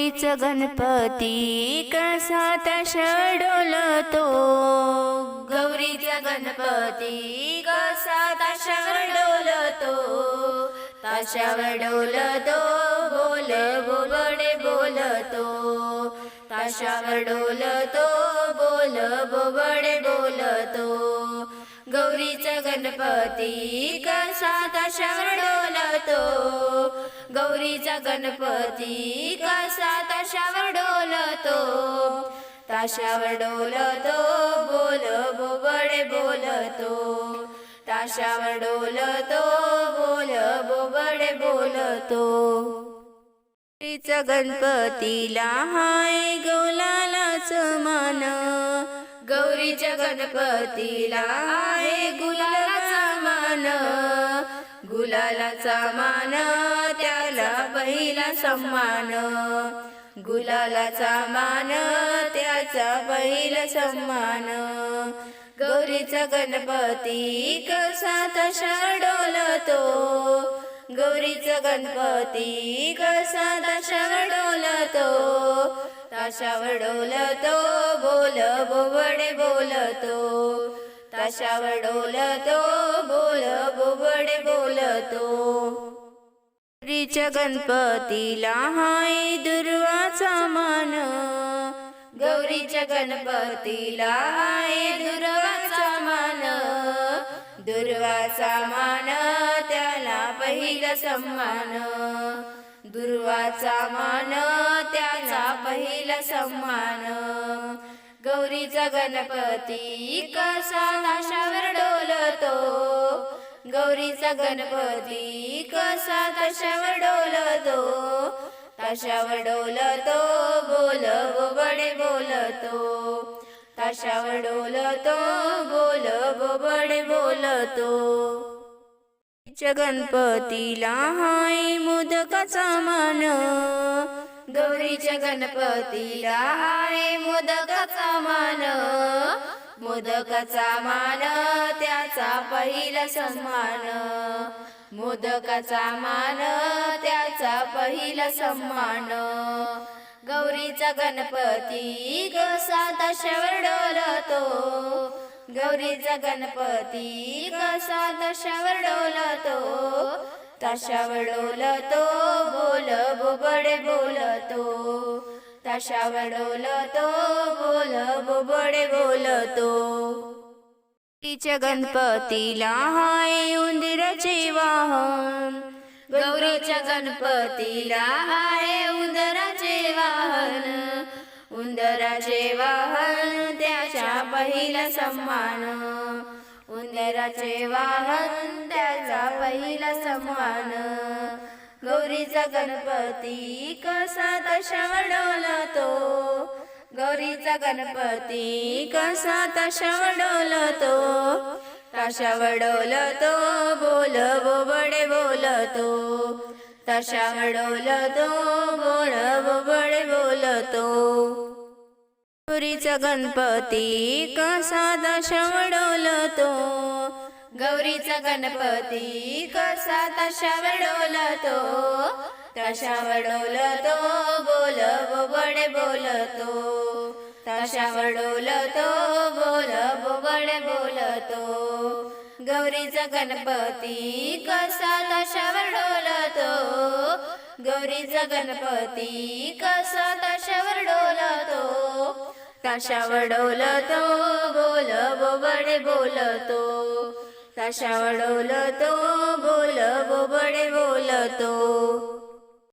गौरीच गणपती कसा तशा डोलतो गौरीचा गणपती कसा तशावर डोलतो ताशावर डोलतो बोल बोबडे बोलतो. ताशावर डोलतो बोल बोबडे बोलतो. गौरीचा गणपती कसा ताशावर डोलतो? गौरीचा गणपती कसा ताशावर डोलतो? ताशावर डोलतो बोल बोबडे बोलतो. ताशावर डोलतो बोल बोबडे बोलतो. गणपतीला हाय गौलालाच मान. गौरीच्या गणपतीला आहे गुलालाचा मान. गुलालाचा मान त्याला पहिला सन्मान. गुलालाचा मान त्याचा पहिला सन्मान. गौरीचा गणपती कसा तशा डोलतो. गौरीचा गणपती कसा तशा डोलतो. ताशावर डोलतो बोल बोबडे बोलतो ताशावर डोलतो बोल बोबडे बोलतो. गौरीच्या गणपतीला हाय दुर्वाचा मान गौरीच्या गणपतीला हाय दुर्वाचा मान. दुर्वाचा मान त्याला पहिला सन्मान दुर्वाचा मान त्याचा पहिला सन्मान गौरीचा गणपती कसा ताशावर डोलतो. गौरीचा गणपती कसा दशावर डोलतो. ताशावर डोलतो बोल बोबडे बोलतो. ताशावर डोलतो बोल बोबडे बोलतो. गौरीच्या गणपतीला हाय मोदकाचा मान. गौरीच्या गणपतीला हाय मोदकाचा मान. मोदकाचा मान त्याचा पहिला सन्मान. मोदकाचा मान त्याचा पहिला सन्मान. गौरीचा गणपती कसा ताशावर डोलतो. गौरीचा गणपती कसा ताशावर डोलतो. ताशावर डोलतो बोल बोबडे बोलतो. ताशावर डोलतो बोल बोबडे बोलतो. तिच्या गणपतीला हाय उंदराचे वाहन गौरीच्या गणपतीला हाय उंदराचे वाहन उंदराचे वाहन त्याच्या पहिला सन्मान. उंदराचे वाहन त्याचा पहिला समान गौरीचा गणपती कसा तशा वडवला तो? गौरीचा गणपती कसा ताशावर डोलतो तशा डोलतो बोल बोबडे बोलतो तशा डोलतो बोल बोबडे बोलतो गौरीचा गणपती कसा ताशावर तो गौरीचा गणपती कसा ताशावर डोलतो? ताशावर तो बोलव बडे बोलतो. ताशावर तो बोलव बडे बोलतो. गौरीचा गणपती कसा ताशावर डोलतो? गौरीचा गणपती कसा ताशावर डोलतो? डोलतो बोल बोबडे बोलतो. ताशावर डोलतो बोल बोबडे बोलतो.